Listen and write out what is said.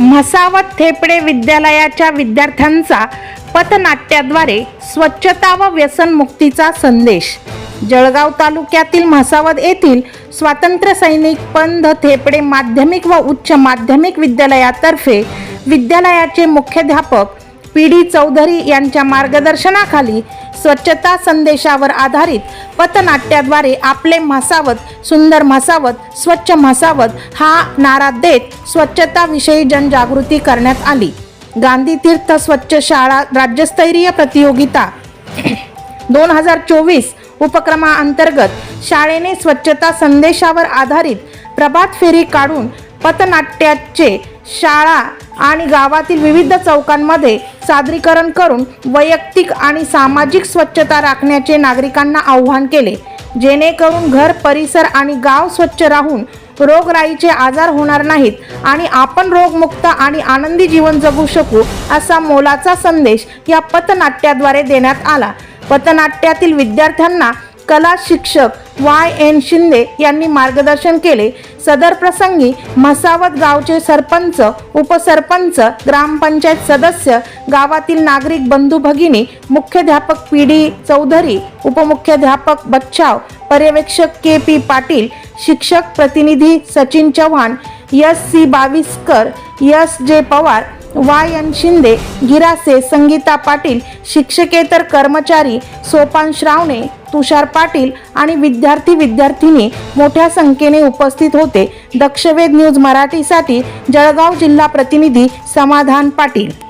म्हसावत थेपडे विद्यालयाच्या विद्यार्थ्यांचा पथनाट्याद्वारे स्वच्छता व व्यसनमुक्तीचा संदेश. जळगाव तालुक्यातील म्हसावत येथील स्वातंत्र्य सैनिक पंध थेपडे माध्यमिक व उच्च माध्यमिक विद्यालयातर्फे विद्यालयाचे मुख्याध्यापक पी डी चौधरी यांच्या मार्गदर्शनाखाली स्वच्छता संदेशावर आधारित पथनाट्याद्वारे आपले म्हसावत सुंदर म्हसावत स्वच्छ म्हसावत हा नारा देत स्वच्छताविषयी जनजागृती करण्यात आली. गांधी तीर्थ स्वच्छ शाळा राज्यस्तरीय प्रतियोगिता दोन हजार चोवीस उपक्रमाअंतर्गत शाळेने स्वच्छता संदेशावर आधारित प्रभात फेरी काढून पथनाट्याचे शाळा आणि गावातील विविध चौकांमध्ये सादरीकरण करून वैयक्तिक आणि सामाजिक स्वच्छता राखण्याचे नागरिकांना आव्हान केले. जेणेकरून घर परिसर आणि गाव स्वच्छ राहून रोगराईचे आजार होणार नाहीत आणि आपण रोगमुक्त आणि आनंदी जीवन जगू शकू असा मोलाचा संदेश या पथनाट्याद्वारे देण्यात आला. पथनाट्यातील विद्यार्थ्यांना कला शिक्षक वाय एन शिंदे यांनी मार्गदर्शन केले. सदर प्रसंगी म्हसावत गावचे सरपंच उपसरपंच ग्रामपंचायत सदस्य गावातील नागरिक बंधू भगिनी मुख्याध्यापक पी डी चौधरी उपमुख्याध्यापक बच्छाव पर्यवेक्षक के पी पाटील शिक्षक प्रतिनिधी Sachin Chavan S C Baviskar S J Pawar Y N Shinde Girase Sangeeta Patil शिक्षकेतर कर्मचारी सोपान श्रावणे तुषार पाटील आणि विद्यार्थी विद्यार्थिनी मोठ्या संख्येने उपस्थित होते. दक्षवेध न्यूज मराठीसाठी जळगाव जिल्हा प्रतिनिधी समाधान पाटील.